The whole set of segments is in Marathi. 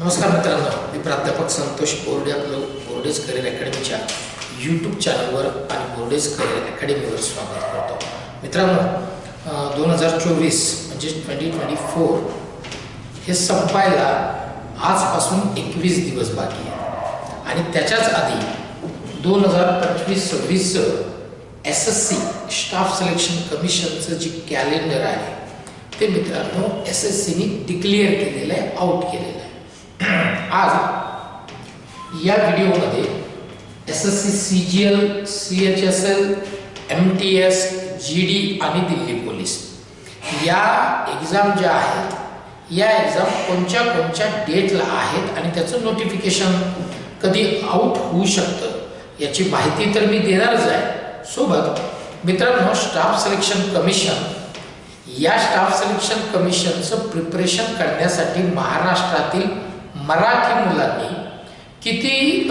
नमस्कार मित्रांनो मी प्राध्यापक संतोष बोर्डे आपलं बोर्डेज करिअर अकॅडमीच्या यूट्यूब चॅनलवर आणि बोर्डेज करिअर अकॅडमीवर स्वागत करतो. मित्रांनो दोन हजार चोवीस म्हणजे ट्वेंटी ट्वेंटी फोर हे संपायला आजपासून एकवीस दिवस बाकी आहे आणि त्याच्याच आधी दोन हजार पंचवीस सव्वीसचं S S C staff selection कमिशनचं जे कॅलेंडर आहे ते मित्रांनो एस एस सीनी डिक्लेअर केलेलं आहे आउट केलेलं आहे. आज या व्हिडिओमध्ये S S C C G L C H S L M T S G D आणि दिल्ली पोलीस. या एक्झाम ज्या आहेत या एक्झाम कोणत्या कोणत्या डेटला आहेत आणि त्याचं नोटिफिकेशन कधी आउट होऊ शकतं याची माहिती तर मी देणारच आहे. सोबत मित्रांनो स्टाफ सिलेक्शन कमिशन या स्टाफ सिलेक्शन कमिशनचं प्रिपरेशन करण्यासाठी महाराष्ट्रातील मराठी मुलांनी किती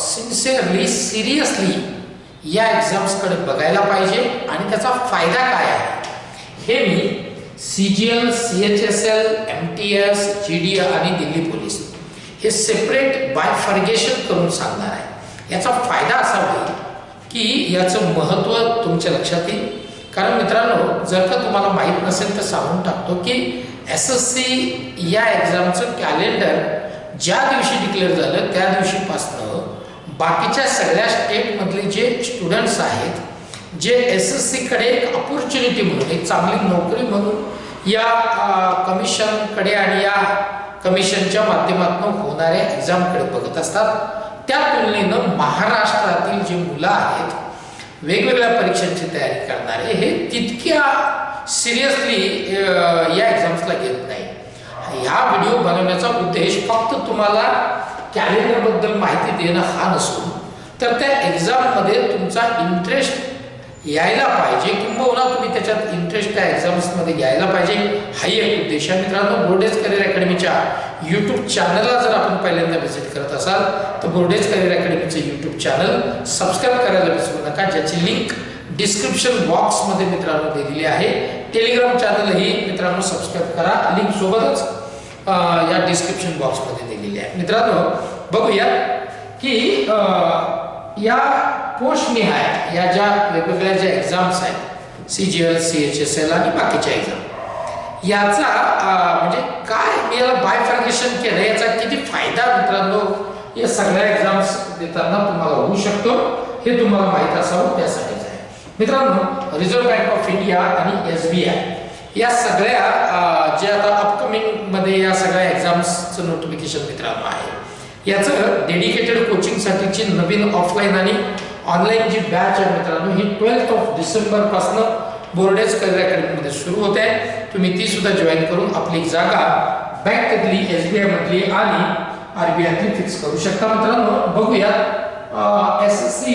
सिन्सिअरली सिरियसली या एक्झाम्सकडे बघायला पाहिजे आणि त्याचा फायदा काय आहे? हे मी C G L C H S L M T S G D आणि दिल्ली पोलीस हे सेपरेट बाय फर्गेशन करून सांगणार आहे. याचा फायदा असा होईल की याचं महत्त्व तुमच्या लक्षात येईल. कारण मित्रांनो जर का तुम्हाला माहीत नसेल तर सांगून टाकतो की एस एस सी या एक्झामचं कॅलेंडर ज्या दिवशी डिक्लेअर झालं त्या दिवशीपासनं. बाकीच्या सगळ्या स्टेटमधले जे स्टुडंट्स आहेत जे एस एस सीकडे एक अपॉर्च्युनिटी म्हणून एक चांगली नोकरी म्हणून या कमिशनकडे आणि या कमिशनच्या माध्यमातून होणाऱ्या एक्झामकडे बघत असतात. त्या तुलनेनं महाराष्ट्रातील जी मुलं आहेत वेगवेगळ्या परीक्षांची तयारी करणारे हे तितक्या सिरियसली या एक्झाम्सला घेत नाही. ह्या व्हिडिओ बनवण्याचा उद्देश फक्त तुम्हाला कॅलेंडरबद्दल माहिती देणं हा नसून तर त्या एक्झाममध्ये तुमचा इंटरेस्ट यायला पाहिजे. किंबहुना तुम्ही त्याच्यात इंटरेस्ट त्या एक्झाम्समध्ये यायला पाहिजे. हाही एक उद्देश आहे. मित्रांनो बोर्डेज करिअर अकॅडमीच्या यूट्यूब चॅनलला जर आपण पहिल्यांदा व्हिजिट करत असाल तर बोर्डेज करिअर अकॅडमीचं यूट्यूब चॅनल सबस्क्राईब करायला विसरू नका. ज्याची लिंक डिस्क्रिप्शन बॉक्समध्ये मित्रांनो दिलेली आहे. टेलिग्राम चॅनलही मित्रांनो सबस्क्राईब करा. लिंक सोबतच या डिस्क्रिप्शन बॉक्समध्ये दिलेली आहे. मित्रांनो बघूया की या पोस्ट आहेत या ज्या वेगवेगळ्या ज्या एक्झाम्स आहेत C G L C H S L आणि बाकीच्या एक्झाम याचा म्हणजे काय मी याला बायफर्गेशन केलं याचा किती फायदा मित्रांनो या सगळ्या एक्झाम्स देताना तुम्हाला होऊ शकतो हे तुम्हाला माहीत असावं त्यासाठीच आहे. मित्रांनो रिझर्व्ह बँक ऑफ इंडिया आणि एस बी आय या सगळ्या जे आता अपकमिंगमध्ये या सगळ्या एक्झाम्सचं नोटिफिकेशन मित्रांनो आहे. याचं डेडिकेटेड कोचिंगसाठीची नवीन ऑफलाईन आणि ऑनलाईन जी बॅच आहे मित्रांनो ही ट्वेल्थ ऑफ डिसेंबरपासनं बोर्डेज करिअर अकॅडमीमध्ये सुरू होते. आहे तुम्ही ती सुद्धा जॉईन करून आपली जागा बँकेतली एस बी आयमधली आणि आर बी आयतली फिक्स करू शकता मित्रांनो. बघूया एस एस सी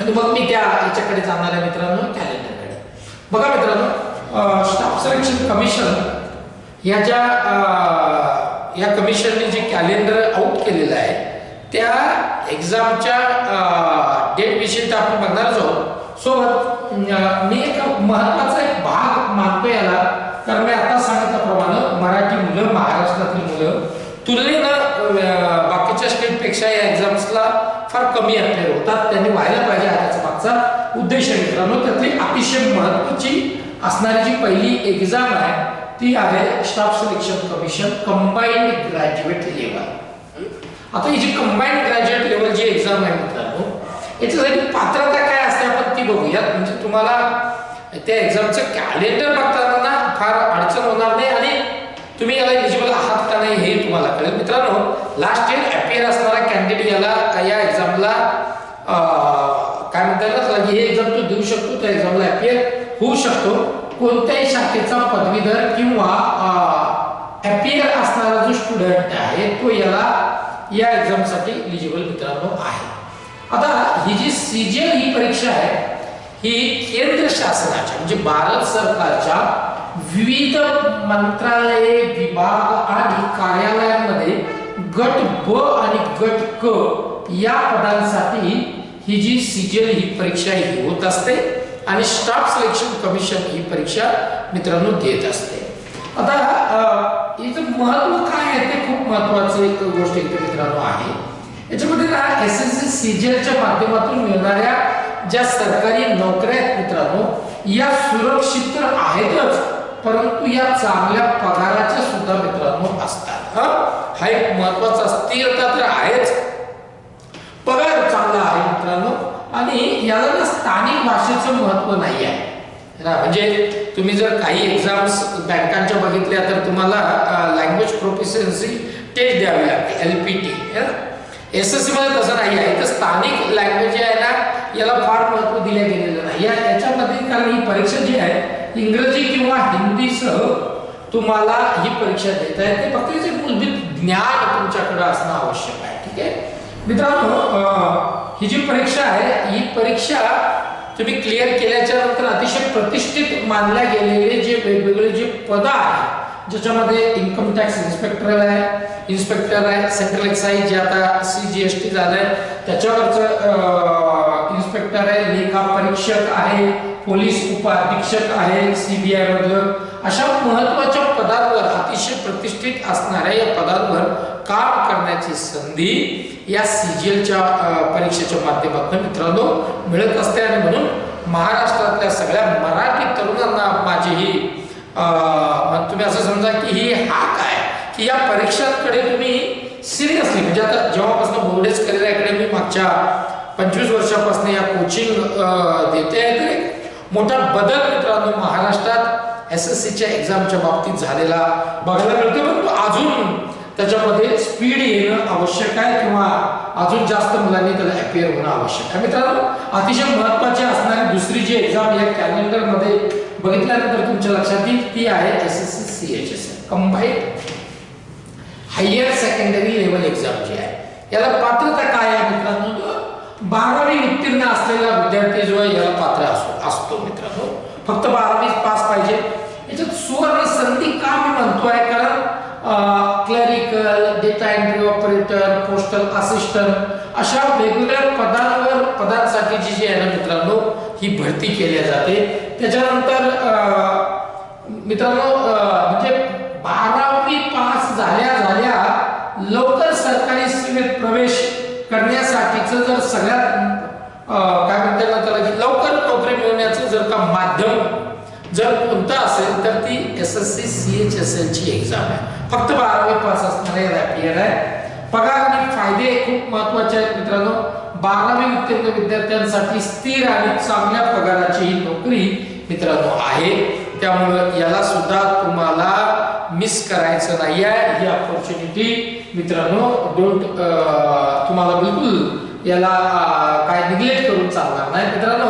आणि मग मी त्या याच्याकडे जाणार आहे मित्रांनो कॅलेंडरकडे बघा मित्रांनो स्टाफ सिलेक्शन कमिशन या ज्या या कमिशनने जे कॅलेंडर त्या एक्झामच्या डेटविषयी तर आपण बघणारच आहोत. सोबत मी एक महत्त्वाचा एक भाग मानतो याला. कारण मी आता सांगितल्याप्रमाणे मराठी मुलं महाराष्ट्रातील मुलं तुलनेनं बाकीच्या स्टेटपेक्षा या एक्झाम्सला फार कमी अपेअर होतात. त्यांनी व्हायला पाहिजे हा त्याचा मागचा उद्देश आहे मित्रांनो. त्यातली अतिशय महत्वाची असणारी जी पहिली एक्झाम आहे ती आहे staff selection commission combined graduate level आता ही जी कंबाईंड ग्रॅज्युएट लेवल जी एक्झाम आहे मित्रांनो याच्यासाठी पात्रता काय असते आपण ती बघूयात. म्हणजे तुम्हाला त्या एक्झामचं कॅलेंडर बघताना फार अडचण होणार नाही आणि तुम्ही याला एलिजिबल आहात का नाही हे तुम्हाला कळेल. मित्रांनो लास्ट इयर अपियर असणारा कॅन्डिडेट याला या एक्झामला काय म्हणतात हे एक्झाम तो देऊ शकतो त्या एक्झामला अपियर होऊ शकतो. कोणत्याही शाखेचा पदवीधर किंवा अपियर असणारा जो स्टुडंट आहे तो याला या एक्झामसाठी इलिजिबल मित्रांनो आहे. आता ही जी सीजीएल ही परीक्षा आहे ही केंद्र शासनाच्या म्हणजे भारत सरकारच्या विविध मंत्रालये विभाग आणि कार्यालयांमध्ये गट ब आणि गट क या पदांसाठी ही जी सीजीएल ही परीक्षा ही होत असते आणि स्टाफ सिलेक्शन कमिशन ही परीक्षा मित्रांनो देत असते. आता याचं महत्त्व महत्वाचं एक गोष्ट इथे मित्रांनो आहे. याच्यामध्ये ना एस एस सी सीजीएलच्या माध्यमातून मिळणाऱ्या ज्या सरकारी नोकऱ्या आहेत मित्रांनो या सुरक्षित तर आहेतच परंतु या चांगल्या पगाराच्या सुद्धा मित्रांनो असतात. हा? एक महत्त्वाचा स्थिरता तर आहेच. पगार चांगला आहे मित्रांनो आणि याला ना स्थानिक भाषेचं महत्त्व नाही आहे म्हणजे तुम्ही जर काही एक्झाम्स बँकांच्या बघितल्या तर तुम्हाला लँग्वेज प्रोफिशियन्सी टेस्ट द्यावी लागते L P T S S C मध्ये तसं नाही आहे. तर स्थानिक लँग्वेज जे आहे ना याला फार महत्त्व दिले गेलेलं नाही. या याच्यामध्ये कारण ही परीक्षा जी आहे इंग्रजी किंवा हिंदीसह तुम्हाला ही परीक्षा देता येते. फक्त याचे मूलभूत ज्ञान तुमच्याकडे असणं आवश्यक आहे ठीक आहे? मित्रांनो ही जी परीक्षा आहे ही परीक्षा तुम्ही क्लिअर केल्याच्यानंतर अतिशय प्रतिष्ठित मानल्या गेलेले जे वेगवेगळे जे पद आहेत ज्याच्यामध्ये इन्कम टॅक्स इन्स्पेक्टर आहे इन्स्पेक्टर आहे सेंट्रल एक्साईज जे आता सी जी एस टी झालंय त्याच्यावरचं इन्स्पेक्टर आहे लेखा परीक्षक आहे पोलीस उपाधीक्षक आहे सीबीआय मधलं अशा महत्त्वाच्या पदांवर अतिशय प्रतिष्ठित असणाऱ्या या पदांवर काम करण्याची संधी या सीजीएलच्या परीक्षेच्या माध्यमातून मित्रांनो मिळत असते. आणि म्हणून महाराष्ट्रातल्या सगळ्या मराठी तरुणांना माझी ही म्हणजे तुम्ही असं समजा की ही हाक आहे की या परीक्षांकडे तुम्ही सिरियसली म्हणजे आता जेव्हापासून बोर्डेज करिअर अकॅडमी मागच्या पंचवीस वर्षापासून या कोचिंग देते आहे तर मोठा बदल मित्रांनो महाराष्ट्रात एस एस सीच्या एक्झामच्या बाबतीत झालेला बघायला मिळतो परंतु अजून त्याच्यामध्ये स्पीड येणं आवश्यक आहे किंवा अजून जास्त मुलांनी त्याला अपिअर होणं आवश्यक आहे. मित्रांनो अतिशय महत्वाची असणारी दुसरी जी एक्झाम या कॅलेंडरमध्ये बघितल्यानंतर तुमच्या लक्षात येईल ती आहे S S C C H S combine higher secondary level exam जी आहे. याला पात्रता काय आहे मित्रांनो? बारावी उत्तीर्ण असलेला विद्यार्थी जो आहे याला पात्र असतो असतो मित्रांनो फक्त बारावी पास पाहिजे याच्यात सुवर्ण संधी का मी म्हणतोय कारण clerical data entry operator assistant अशा वेगवेगळ्या पदांवर पदांसाठीची जी आहे ना मित्रांनो ही भरती केली जाते. त्याच्यानंतर अं, मित्रांनो म्हणजे बारावी पास झाल्या झाल्या लवकर सरकारी सेवेत प्रवेश करण्यासाठीचं जर सगळ्यात काय म्हणतात त्याला की लवकर नोकरी मिळवण्याचं जर का माध्यम जर कोणतं असेल तर ती S S C C H S L ची एक्झाम आहे. फक्त बारावी पास असणारे रॅपियर आहे. पगार आणि फायदे खूप महत्त्वाचे आहेत मित्रांनो. बारावी उत्तीर्ण विद्यार्थ्यांसाठी स्थिर आणि चांगल्या पगाराची ही नोकरी मित्रांनो आहे. त्यामुळं याला सुद्धा तुम्हाला मिस करायचं नाही आहे ही ऑपॉर्च्युनिटी मित्रांनो डोंट तुम्हाला बिलकुल याला काय निग्लेक्ट करून चालणार नाही मित्रांनो.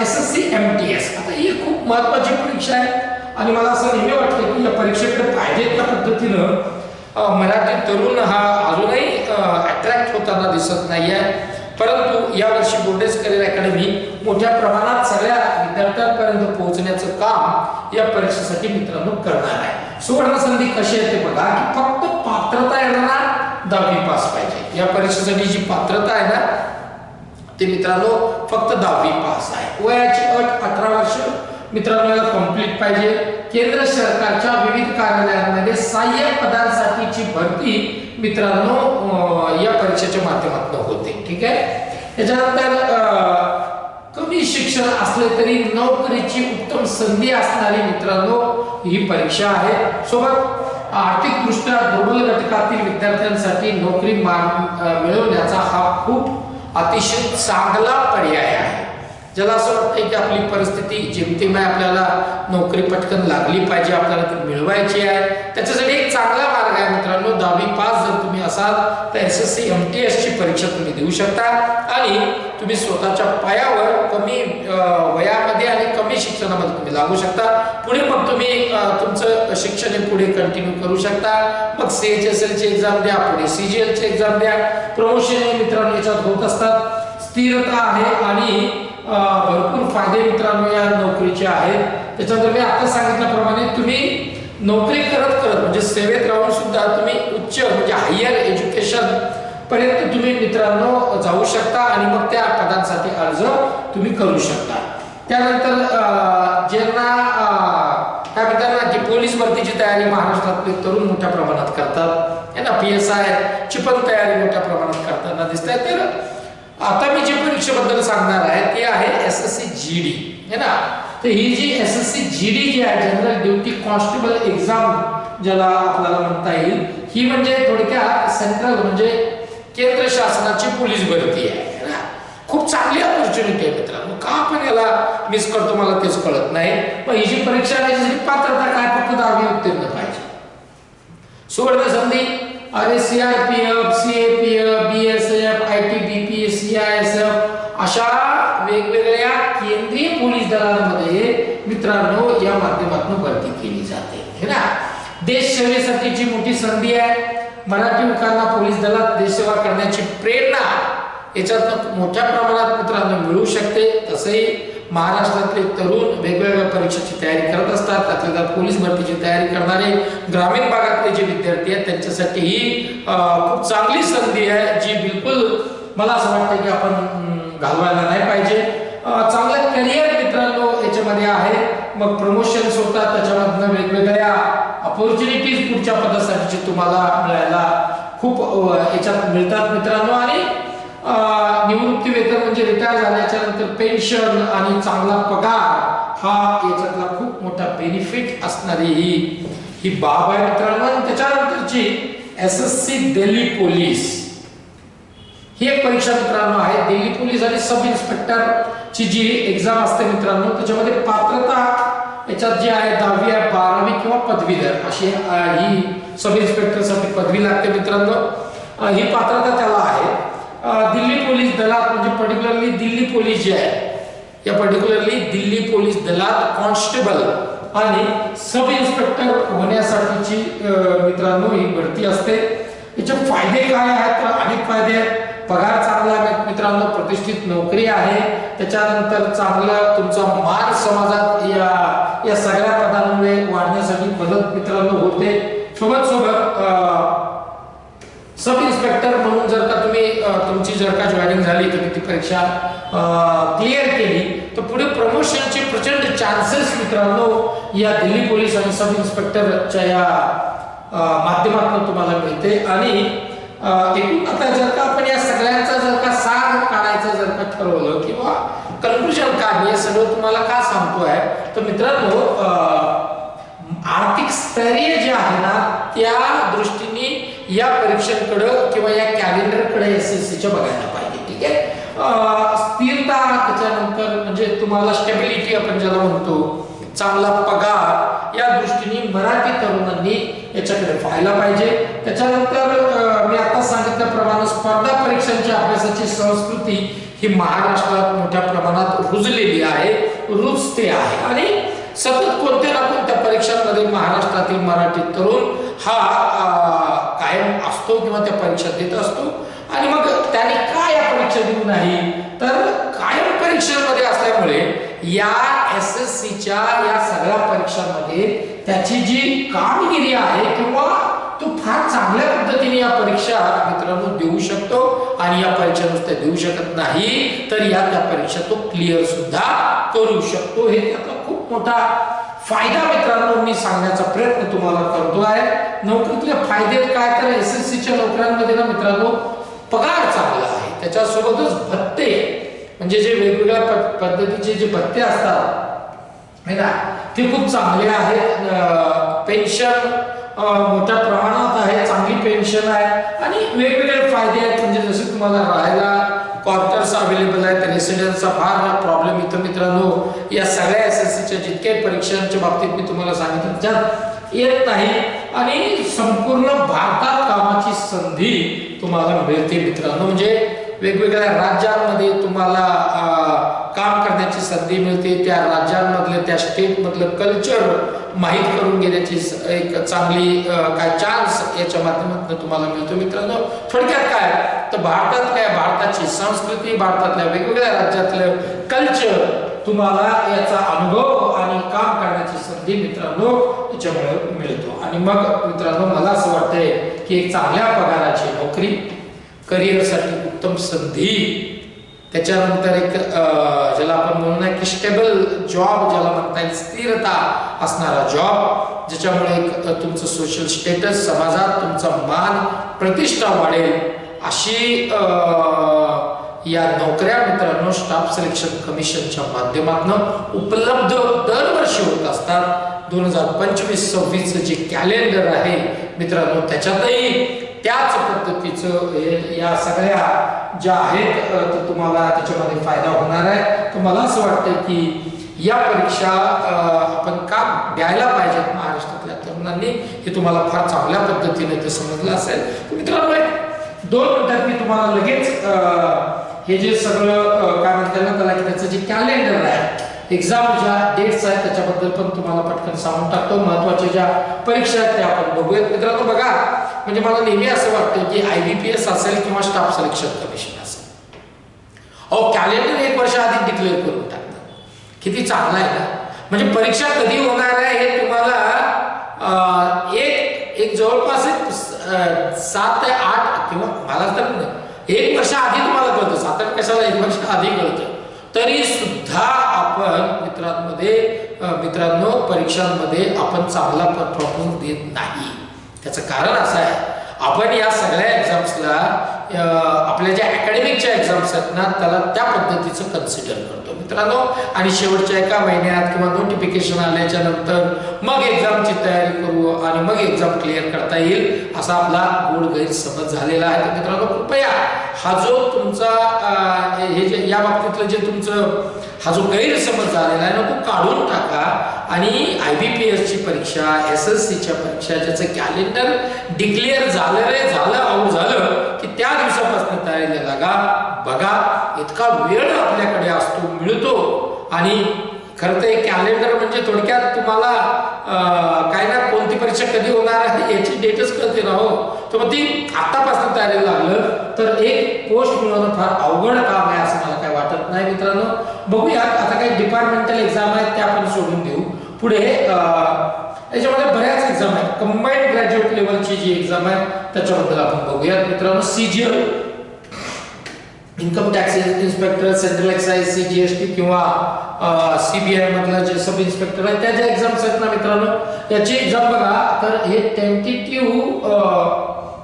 S S C M T S आता ही खूप महत्वाची परीक्षा आहे. आणि मला असं नेहमी वाटतं की या परीक्षेकडे पाहिजे त्या पद्धतीनं मराठी तरुण हा अजूनही अट्रॅक्ट होताना दिसत नाही आहे परंतु यावर्षी बोर्डेस करिअर अकॅडमी मोठ्या प्रमाणात सगळ्या विद्यार्थ्यांपर्यंत पोहोचण्याचं काम या परीक्षेसाठी मित्रांनो करणार आहे. सुवर्ण संधी कशी आहे ते बघा. की फक्त पात्रता येणार दहावी पास पाहिजे. या परीक्षेसाठी जी पात्रता आहे ना ते मित्रांनो फक्त दहावी पास आहे. वयाची अट अठरा वर्ष मित्रांनो याला कंप्लीट पाहिजे. केंद्र सरकारच्या विविध कार्यालयांमध्ये सहाय्यक पदांसाठीची भरती मित्रांनो या परीक्षेच्या माध्यमातून होते. ठीक आहे? त्याच्यानंतर कमी शिक्षण असले तरी नोकरीची उत्तम संधी असणारी मित्रांनो ही परीक्षा आहे. सोबत आर्थिकदृष्ट्या दुर्बल घटकातील विद्यार्थ्यांसाठी नोकरी मिळवण्याचा हा खूप अतिशय चांगला पर्याय आहे. ज्याला असं वाटतं की आपली परिस्थिती जेमतेम आहे आपल्याला नोकरी पटकन लागली पाहिजे आपल्याला ती मिळवायची आहे. त्याच्यासाठी एक चांगला मार्ग आहे मित्रांनो दहावी पास जर तुम्ही असाल तर S S C M T एसची परीक्षा तुम्ही देऊ शकता. आणि तुम्ही स्वतःच्या पायावर कमी वयामध्ये आणि कमी शिक्षणामध्ये तुम्ही लागू शकता. पुढे मग तुम्ही तुमचं शिक्षण हे पुढे कंटिन्यू करू शकता. मग सी एच एस एलची एक्झाम द्या पुढे सी जी एलची एक्झाम द्या. प्रमोशन हे मित्रांनो याच्यात होत असतात. स्थिरता आहे आणि भरपूर फायदे मित्रांनो या नोकरीचे आहेत. त्याच्यानंतर मी आता सांगितल्याप्रमाणे तुम्ही नोकरी करत करत म्हणजे सेवेत राहून सुद्धा तुम्ही उच्च म्हणजे हायर एज्युकेशन पर्यंत तुम्ही मित्रांनो जाऊ शकता आणि मग त्या पदांसाठी अर्ज तुम्ही करू शकता. त्यानंतर ज्यांना काय म्हणतात ना की पोलीस भरतीची तयारी महाराष्ट्रातले तरुण मोठ्या प्रमाणात करतात. ना पी एस आय ची पण तयारी मोठ्या प्रमाणात करताना दिसत आहे तर आता मी जे परीक्षेबद्दल सांगणार आहे ते आहे S S C G D है ना? तर ही जी S S C G D जी आहे जनरल ड्युटी कॉन्स्टेबल एक्झाम ज्याला आपल्याला म्हणता येईल ही म्हणजे थोडक्यात सेंट्रल म्हणजे केंद्र शासनाची पोलीस भरती आहे. ना? खूप चांगली ऑपॉर्च्युनिटी आहे मित्रांनो. का आपण याला मिस करतो मला तेच कळत नाही. पण ही जी परीक्षा आहे पात्रता काय? फक्त दहावी उत्तीर्ण पाहिजे. सुवर्ण संधी अरे C I P F C A P F B अशा वेगवेगळ्या केंद्रीय पोलीस दलांमध्ये मित्रांनो या माध्यमातून भरती केली जाते. है ना? देश सेवेसाठीची मोठी संधी आहे. मराठी लोकांना पोलीस दलात देशसेवा करण्याची प्रेरणा याच्यात मोठ्या प्रमाणात मित्रांनो मिळू शकते. तसंही महाराष्ट्रातले तरुण वेगवेगळ्या परीक्षेची तयारी करत असतात. त्यातल्या त्यात पोलीस भरतीची तयारी करणारे ग्रामीण भागातले जे विद्यार्थी आहेत त्यांच्यासाठी ही खूप चांगली संधी आहे जी बिलकुल मला असं वाटतं की आपण घालवायला नाही पाहिजे. चांगलं करिअर मित्रांनो याच्यामध्ये आहे. मग प्रमोशन्स होतात त्याच्यामधनं वेगवेगळ्या अपॉर्च्युनिटीज पुढच्या पदासाठीचे तुम्हाला मिळायला खूप याच्यात मिळतात मित्रांनो. आणि निवृत्ती वेतन म्हणजे रिटायर झाल्याच्यानंतर पेन्शन आणि चांगला पगार हा याच्यातला खूप मोठा बेनिफिट असणारी ही ही बाब आहे मित्रांनो. आणि त्याच्यानंतरची S S C Delhi police ही एक परीक्षा मित्रांनो आहे. दिल्ली पोलीस आणि सब इन्स्पेक्टर ची जी एक्झाम असते मित्रांनो त्याच्यामध्ये पात्रता याच्यात जी आहे दहावी आहे बारावी किंवा पदवीधर. अशी ही सब इन्स्पेक्टरसाठी पदवी लागते मित्रांनो. ही पात्रता त्याला आहे. दिल्ली पोलीस दलात म्हणजे पर्टिक्युलरली दिल्ली पोलीस जे आहे या पर्टिक्युलरली दिल्ली पोलीस दलात कॉन्स्टेबल आणि सब इन्स्पेक्टर होण्यासाठीची मित्रांनो ही भरती असते. याचे फायदे काय आहेत? तर अनेक फायदे आहेत. पगार चांगला मित्रांनो प्रतिष्ठित नोकरी आहे. त्याच्यानंतर चांगलं तुमचा मान समाजात या या सगळ्या पदांमुळे वाढण्यासाठी मदत मित्रांनो होते. सोबत सोबत सब इन्स्पेक्टर म्हणून जर का तुम्ही तुमची जर का जॉईनिंग झाली तुम्ही ती परीक्षा क्लिअर केली तर पुढे प्रमोशनचे प्रचंड चान्सेस मित्रांनो या दिल्ली पोलीस आणि सब इन्स्पेक्टरच्या या माध्यमातून तुम्हाला मिळते. आणि एकूण आता जर का आपण या सगळ्यांचा जर का सार काढायचं जर का ठरवलं किंवा कन्क्लुजन काय हे सगळं तुम्हाला का सांगतोय? तर मित्रांनो आर्थिक स्थैर्य जे आहे ना त्या दृष्टीने या परीक्षांकडं किंवा या कॅलेंडरकडे एस एस सीच्या बघायला पाहिजे ठीक आहे? स्थिरता त्याच्यानंतर म्हणजे तुम्हाला स्टेबिलिटी आपण ज्याला म्हणतो चांगला पगार या दृष्टीने मराठी तरुणांनी याच्याकडे पाहायला पाहिजे. त्याच्यानंतर मी आता सांगितल्याप्रमाणे स्पर्धा परीक्षांच्या अभ्यासाची संस्कृती ही महाराष्ट्रात मोठ्या प्रमाणात रुजलेली आहे रुजते आहे. आणि सतत कोणत्या ना कोणत्या परीक्षांमध्ये महाराष्ट्रातील मराठी तरुण हा कायम असतो किंवा त्या परीक्षा देत असतो. आणि मग त्याने काय या परीक्षा देऊ नाही? तर कायम परीक्षांमध्ये असल्यामुळे या एस एस सीच्या या सगळ्या परीक्षांमध्ये त्याची जी कामगिरी आहे किंवा तो फार चांगल्या पद्धतीने या परीक्षा मित्रांनो देऊ शकतो आणि या परीक्षा नुसत्या देऊ शकत नाही तर या त्या परीक्षा तो क्लिअर सुद्धा करू शकतो. हे त्याचा खूप मोठा फायदा मित्रांनो मी सांगण्याचा प्रयत्न तुम्हाला करतो आहे. नोकरीतले फायदे काय तर एस एस सीच्या नोकऱ्यांमध्ये ना मित्रांनो पगार चांगला आहे. त्याच्यासोबतच भत्ते म्हणजे जे वेगवेगळ्या प- पद्धतीचे जे भत्ते असतात है ना? ते खूप चांगले आहेत. पेन्शन मोठ्या प्रमाणात आहे चांगली पेन्शन आहे. आणि वेगवेगळे फायदे आहेत. म्हणजे जसे तुम्हाला राहायला क्वार्टर्स अवेलेबल आहेत रेसिडेंटचा फार प्रॉब्लेम इथं मित्रांनो. या सगळ्या एस एस सीच्या जितक्याही परीक्षांच्या बाबतीत मी तुम्हाला सांगितलं त्यात येत नाही. आणि संपूर्ण भारतात कामाची संधी तुम्हाला मिळते मित्रांनो. म्हणजे वेगवेगळ्या राज्यांमध्ये तुम्हाला काम करण्याची संधी मिळते. त्या राज्यांमधलं त्या स्टेटमधलं कल्चर माहीत करून घेण्याची एक चांगली काय चान्स याच्या माध्यमातून तुम्हाला मिळतो. मित्रांनो थोडक्यात काय? तर भारतात काय भारताची संस्कृती भारतातल्या वेगवेगळ्या राज्यातलं कल्चर तुम्हाला याचा अनुभव आणि काम करण्याची संधी मित्रांनो याच्यामुळे मिळतो. आणि मग मित्रांनो मला असं वाटतंय की एक चांगल्या पगाराची नोकरी करिअरसाठी उत्तम संधी. त्याच्यानंतर एक ज्याला आपण म्हणू ना की स्टेबल जॉब ज्याला म्हणता येईल स्थिरता असणारा जॉब ज्याच्यामुळे एक तुमचं सोशल स्टेटस समाजात तुमचा मान प्रतिष्ठा वाढेल. अशी या नोकऱ्या मित्रांनो स्टाफ सिलेक्शन कमिशनच्या माध्यमातून उपलब्ध दरवर्षी होत असतात. दोन हजार पंचवीस सव्वीसचं जे कॅलेंडर आहे मित्रांनो त्याच्यातही त्याच पद्धतीचं हे- या सगळ्या ज्या आहेत तर तुम्हाला त्याच्यामध्ये फायदा होणार आहे. तर मला असं वाटतं की या परीक्षा आपण का द्यायला पाहिजेत महाराष्ट्रातल्या तरुणांनी? हे तुम्हाला फार चांगल्या पद्धतीने ते समजलं असेल. मित्रांनो दोन मिनिटात मी तुम्हाला लगेच हे जे सगळं काय म्हणतात ना त्याला की त्याचं जे कॅलेंडर आहे एक्झाम ज्या डेट्स आहेत त्याच्याबद्दल पण तुम्हाला पटकन सांगून टाकतो. महत्त्वाच्या ज्या परीक्षा आहेत त्या आपण बघूयात. मित्रांनो बघा म्हणजे मला नेहमी असं वाटतं की आय बी पी एस असेल किंवा स्टाफ सिलेक्शन कमिशन असेल. अहो कॅलेंडर एक वर्ष आधी डिक्लेअर करून टाकतात किती चांगलं आहे ना? म्हणजे परीक्षा कधी होणार आहे हे तुम्हाला एक एक जवळपास एक सात ते आठ किंवा मला तर एक वर्ष आधी तुम्हाला कळतं. सात आठ कशाला एक वर्ष आधी कळतं? तरी सुद्धा आपण मित्रांमध्ये मित्रांनो परीक्षांमध्ये आपण चांगला परफॉर्मन्स देत नाही. त्याचं कारण असं आहे. आपण या सगळ्या एक्झाम्सला आपल्या ज्या अकॅडमिकच्या एक्झाम्स आहेत ना त्याला त्या पद्धतीचं कन्सिडर करतो मित्रांनो. आणि शेवटच्या एका महिन्यात किंवा नोटिफिकेशन आल्याच्यानंतर मग एक्झामची तयारी करू आणि मग एक्झाम क्लिअर करता येईल असा आपला गोड गैरसमज झालेला आहे. तर मित्रांनो कृपया हा जो तुमचा हे जे या बाबतीतलं जे तुमचं हा जो गैरसमज झालेला आहे ना तो काढून टाका. आणि आय बी पी एसची परीक्षा एस एस सीच्या परीक्षा ज्याचं कॅलेंडर डिक्लेअर झालं रे झालं आऊट झालं की त्या दिवसापासून तयारीला लागा. बघा इतका वेळ आपल्याकडे असतो मिळतो. आणि खरं तर कॅलेंडर म्हणजे थोडक्यात तुम्हाला काय ना कोणती परीक्षा कधी होणार आहे याची डेटच कळते ना हो तर मग ती आतापासून तयारीला लागलं. तर एक पोस्ट मिळवणं फार अवघड काम आहे असं मला काय वाटत नाही मित्रांनो. बघूया आता काही डिपार्टमेंटल एक्झाम आहेत त्या आपण सोडून देऊ. पुढे याच्यामध्ये बऱ्याच एक्झाम आहेत. कंबाईंड ग्रॅज्युएट लेवलची जी एक्झाम आहे त्याच्याबद्दल आपण बघूया मित्रांनो. CGL income tax inspector central excise C G S T किंवा सीबीआय मधला जे सब इन्स्पेक्टर आहे त्या ज्या एक्झाम्स आहेत ना मित्रांनो? त्याची एक्झाम बघा. तर हे टेंटेटिव्ह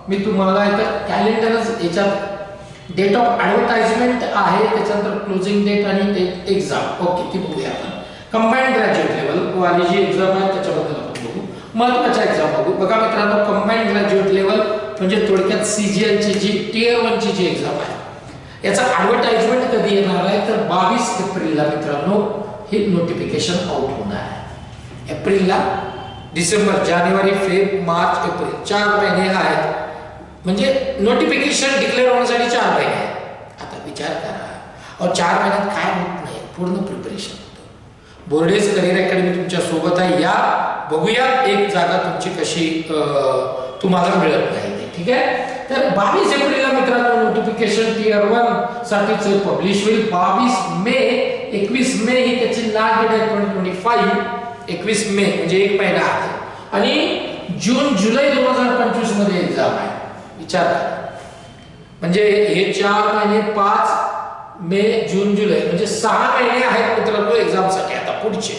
मी तुम्हाला इथं कॅलेंडरच याच्यात डेट ऑफ ऍडव्हर्टाइजमेंट आहे. त्याच्यानंतर क्लोजिंग डेट आणि एक्झाम ओके ती बघूया आपण. कंबाईंड ग्रॅज्युएट लेवल वाली जी एक्झाम आहे त्याच्याबद्दल आपण बघू. महत्त्वाच्या एक्झाम बघू. बघा मित्रांनो कंबाईंड ग्रॅज्युएट लेवल म्हणजे थोडक्यात सीजीएलची जी टीयर वनची जी एक्झाम आहे याचा ऍडव्हर्टाइजमेंट कधी येणार आहे? तर बावीस एप्रिलला मित्रांनो हे नोटिफिकेशन आउट होणार आहे. एप्रिलला डिसेंबर जानेवारी फेब मार्च एप्रिल चार महिने आहेत. म्हणजे नोटिफिकेशन डिक्लेअर होण्यासाठी चार महिने आहेत. आता विचार करा. और चार महिन्यात काय होत नाही? पूर्ण प्रिपरेशन होतं. बोर्डेज करिअर अकॅडमी तुमच्यासोबत आहे. या बघूया एक जागा तुमची कशी तुम्हाला मिळत नाही. ठीक आहे? तर बावीस एप्रिलला मित्रांनो नोटिफिकेशन टीयर वन साठीच पब्लिश होईल. बावीस मे एकवीस मे ही त्याची लास्ट डेट आहे ट्वेंटी ट्वेंटी फाईव्ह एकवीस मे म्हणजे एक महिना आहे. आणि जून जुलै दोन हजार पंचवीसमध्ये एक्झाम आहे. विचार म्हणजे हे चार महिने पाच मे जून जुलै म्हणजे सहा महिने आहेत मित्रांनो एक्झामसाठी आता पुढचे.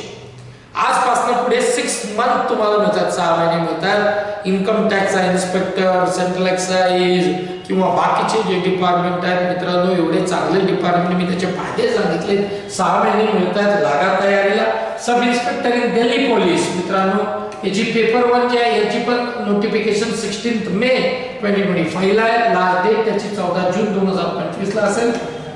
आजपासून पुढे सिक्स मंथ तुम्हाला मिळतात सहा महिने मिळतात. Income tax inspector central excise किंवा बाकीचे जे डिपार्टमेंट आहेत मित्रांनो एवढे चांगले डिपार्टमेंट मी त्याचे फायदे सांगितले. सहा महिने मिळतात लागा तयारीला. Sub inspector in Delhi police मित्रांनो याची पेपर वन जी आहे याची पण notification sixteen May twenty twenty फाईव्हला आहे. लास्ट डेट त्याची चौदा जून दोन हजार पंचवीसला असेल.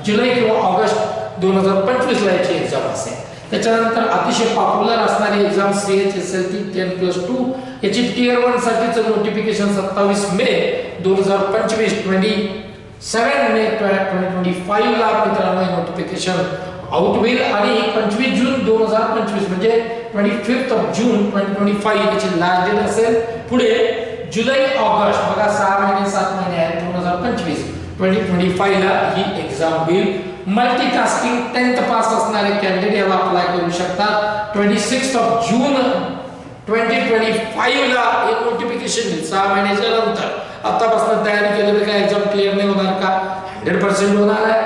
जुलै किंवा ऑगस्ट दोन हजार पंचवीसला याची एक्झाम असेल. त्याच्यानंतर अतिशय पॉप्युलर असणारी exam C H S L T ten plus two याची टीयर वन साठीचं नोटिफिकेशन सत्तावीस मे दोन हजार पंचवीस twenty seven May twenty twenty फाईव्हला मित्रांनो हे नोटिफिकेशन आउट होईल आणि पंचवीस जून दोन हजार पंचवीस म्हणजे twenty fifth of June twenty twenty five याची लास्ट डेट असेल. पुढे जुलै ऑगस्ट बघा सहा महिने सात महिने आहेत दोन हजार पंचवीस ट्वेंटी ट्वेंटी फाईव्हला ही एक्झाम होईल. मल्टीटास्किंग टेन्थ पास असणारे कॅन्डिडेट याला अप्लाय करू शकतात twenty six of June twenty twenty फाईव्हला एक नोटिफिकेशन येईल सहा महिन्याच्या नंतर. आतापासून तयारी केली तर काय एक्झाम क्लिअर नाही होणार का? हंड्रेड पर्सेंट होणार आहे.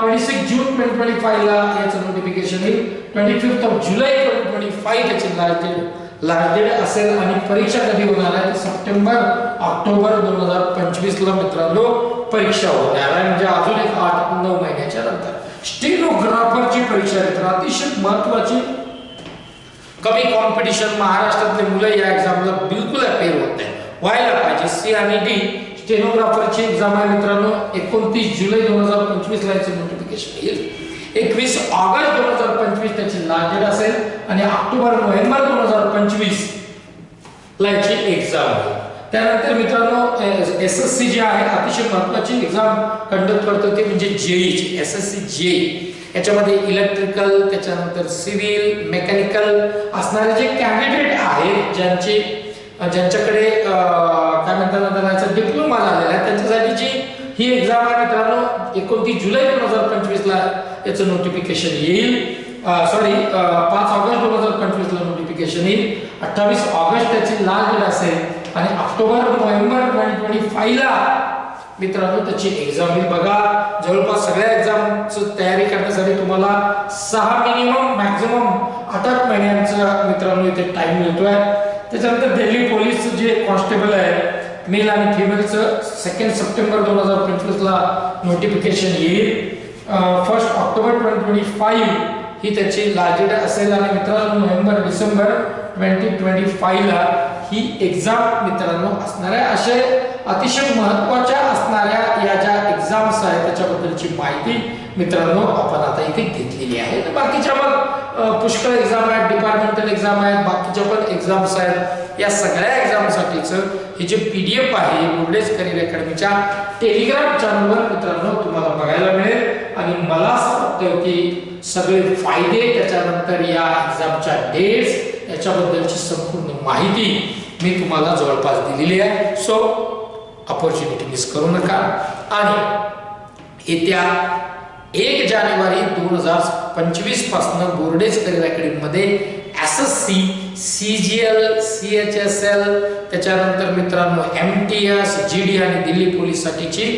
Twenty six June twenty twenty फाईव्हला याचं नोटिफिकेशन येईल. Twenty fifth of July twenty twenty five त्याची लास्ट डेट लास्ट डेट असेल आणि परीक्षा कधी होणार आहे? सप्टेंबर ऑक्टोबर दोन हजार पंचवीसला मित्रांनो परीक्षा होणार आहे. म्हणजे अजून एक आठ नऊ महिन्याच्या नंतर. स्टेनोग्राफरची परीक्षा आहे तर अतिशय महत्वाची कमी कॉम्पिटिशन महाराष्ट्रातले मुलं या एक्झामला बिलकुल अपेअर होत नाही. व्हायला पाहिजे. सी आणि डी स्टेनोग्राफरची एक्झाम आहे मित्रांनो. एकोणतीस जुलै दोन हजार पंचवीस ला याचं नोटिफिकेशन येईल. एकवीस ऑगस्ट दोन हजार पंचवीस त्याची लांजेड असेल आणि ऑक्टोबर नोव्हेंबर दोन हजार पंचवीस ला याची एक्झाम आहे. त्यानंतर मित्रांनो एस एस सी जी आहे अतिशय महत्वाची एक्झाम कंडक्ट करतो ते म्हणजे JE S S C JE याच्यामध्ये इलेक्ट्रिकल त्याच्यानंतर सिव्हिल मेकॅनिकल असणारे जे कॅन्डिडेट आहेत ज्यांचे ज्यांच्याकडे काय म्हणतात ना डिप्लोमा झालेला आहे त्यांच्यासाठी जी ही एक्झाम आहे मित्रांनो एकोणतीस जुलै दोन हजार पंचवीसला याचं नोटिफिकेशन येईल. सॉरी पाच ऑगस्ट दोन हजार पंचवीसला नोटिफिकेशन येईल. अठ्ठावीस ऑगस्ट त्याची लास्ट डेट असेल. आणि ऑक्टोबर नोव्हेंबर ट्वेंटी ट्वेंटी फाईव्हला मित्रांनो त्याची एक्झाम ही बघा जवळपास सगळ्या एक्झामची तयारी करण्यासाठी तुम्हाला सहा मिनिमम मॅक्झिमम आठ आठ महिन्यांचा मित्रांनो इथे टाइम मिळतोय. त्याच्यानंतर दिल्ली पोलीसचं जे कॉन्स्टेबल आहे मेल आणि फिमेलचं सेकंड सप्टेंबर दोन हजार पंचवीसला नोटिफिकेशन येईल. First October twenty twenty five ही त्याची लास्ट डेट असेल आणि मित्रांनो नोव्हेंबर डिसेंबर ट्वेंटी ट्वेंटी फाईव्हला ही एक्झाम मित्रांनो असणार आहे. असे अतिशय महत्त्वाच्या असणाऱ्या या ज्या एक्झाम्स आहेत त्याच्याबद्दलची माहिती मित्रांनो आपण आता इथे घेतलेली आहे. बाकीच्या मग पुष्कळ एक्झाम आहेत डिपार्टमेंटल एक्झाम आहेत बाकीच्या पण एक्झाम्स आहेत. या सगळ्या एक्झामसाठीचं हे जे पी डी एफ आहे बोर्डेज करिअर अकॅडमीच्या टेलिग्राम चॅनलवर मित्रांनो तुम्हाला बघायला मिळेल. आणि मला असं वाटतं की सगळे फायदे त्याच्यानंतर या एक्झामच्या डेट्स याच्याबद्दलची संपूर्ण माहिती मी तुम्हाला जवळपास दिलेली आहे. सो अपॉर्च्युनिटी मिस करू नका. आणि येत्या एक जानेवारी दोन हजार पंचवीसपासून बोर्डेज career अकॅडमीमध्ये. S S C C G L C H S L त्याच्यानंतर मित्रांनो M T S G D आणि दिल्ली पोलीससाठीची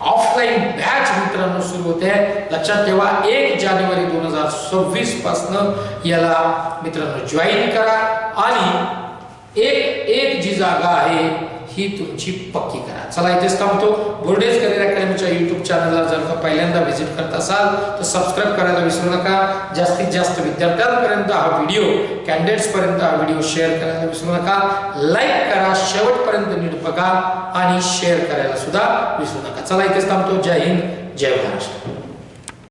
ऑफलाईन बॅच मित्रांनो सुरू होते. लक्षात ठेवा एक जानेवारी दोन हजार सव्वीसपासून याला मित्रांनो जॉईन करा. आणि एक एक जी जागा आहे ही तुमची पक्की करा. चला इथेच थांबतो. बोर्डेज करिअर अकॅडमीच्या युट्यूब चॅनलला जर का पहिल्यांदा व्हिजिट करत असाल तर सबस्क्राईब करायला विसरू नका. जास्तीत जास्त विद्यार्थ्यांपर्यंत हा व्हिडिओ कॅन्डिडेट्सपर्यंत हा व्हिडिओ शेअर करायला विसरू नका. लाईक करा शेवटपर्यंत नीट बघा आणि शेअर करायला सुद्धा विसरू नका. चला इथेच थांबतो. जय हिंद जय महाराष्ट्र.